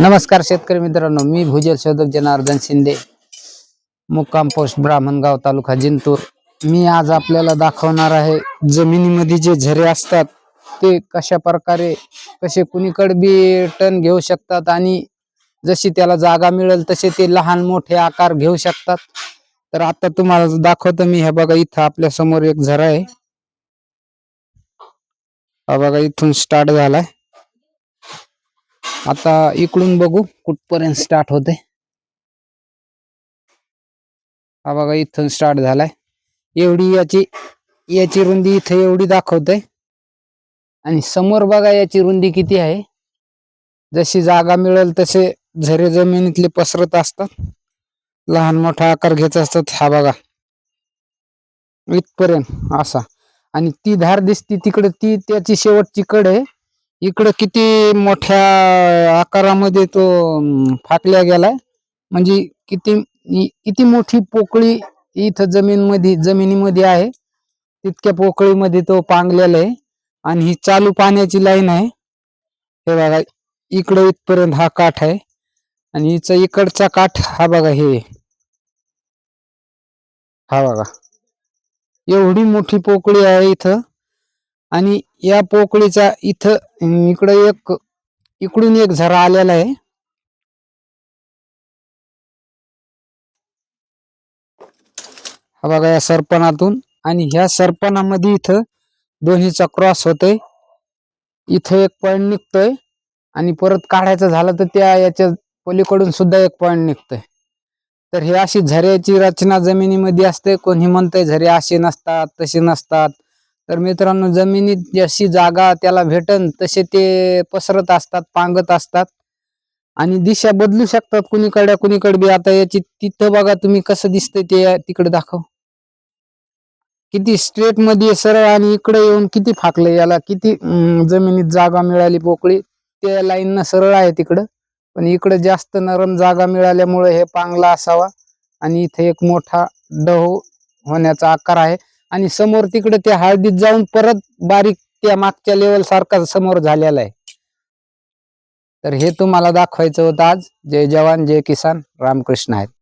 नमस्कार शेतकरी मित्रांनो मी भूजल शोधक जनार्दन शिंदे मुक्काम पोस्ट ब्राह्मणगाव तालुका जिंतूर. मी आज आपल्याला दाखवणार आहे जमिनीमध्ये जे झरे असतात ते कशा प्रकारे कसे कुणीकडे बी टन घेऊ शकतात आणि जशी त्याला जागा मिळेल तसे ते लहान मोठे आकार घेऊ शकतात. तर आता तुम्हाला दाखवतो मी हे बघा इथं आपल्यासमोर एक झरा आहे. हा बघा इथून स्टार्ट झालाय. आता इकडून बघू कुठपर्यंत स्टार्ट होते. हा बघा इथून स्टार्ट झालाय. एवढी याची याची रुंदी इथे एवढी दाखवते आणि समोर बघा याची रुंदी किती आहे. जशी जागा मिळेल तसे झरे जमिनीतले पसरत असतात. लहान मोठा आकार घेत असतात. हा बघा. इथपर्यंत असा. आणि ती धार दिसती तिकडे ती त्याची शेवटची कड आहे. इकडं किती मोठ्या आकारामध्ये तो फाकल्या गेलाय. म्हणजे किती किती मोठी पोकळी इथं जमीन मध्ये जमिनीमध्ये आहे तितक्या पोकळीमध्ये तो पांगलेला आहे. आणि ही चालू पाण्याची लाईन आहे. हे बघा इकडं इथपर्यंत हा काठ आहे. आणि हिचा इकडचा काठ हा बघा हे. हा बघा. एवढी मोठी पोकळी आहे इथं. आणि या पोकळीचा इथं अं, इकडे एक इकडून एक झरा आलेला आहे. हा बघा या सरपणातून. आणि ह्या सरपणामध्ये इथं दोन्हीचा क्रॉस होतोय. इथं एक पॉइंट निघतोय. आणि परत काढायचं झालं तर त्या याच्या पलीकडून सुद्धा एक पॉइंट निघतोय. तर हे अशी झऱ्याची रचना जमिनीमध्ये असते. कोणी म्हणतंय झरे असे नसतात तसे नसतात. तर मित्रांनो जमिनीत जशी जागा त्याला भेटन तसे ते पसरत असतात पांगत असतात. आणि दिशा बदलू शकतात कुणीकडे कुणीकडे बी. आता याची तिथं बघा तुम्ही कसं दिसतंय ते तिकडे दाखव. किती स्ट्रेटमध्ये सरळ आणि इकडे येऊन किती फाकलं याला किती जमिनीत जागा मिळाली पोकळी. त्या लाईन सरळ आहे तिकडं. पण इकडे जास्त नरम जागा मिळाल्यामुळे हे पांगला असावा. आणि इथे एक मोठा डहो होण्याचा आकार आहे. आणि समोर तिकडे त्या हळदीत जाऊन परत बारीक त्या मागच्या लेवल सारखा समोर झालेला आहे. तर हे तुम्हाला दाखवायचं होतं आज. जय जवान जय किसान. रामकृष्ण आहेत.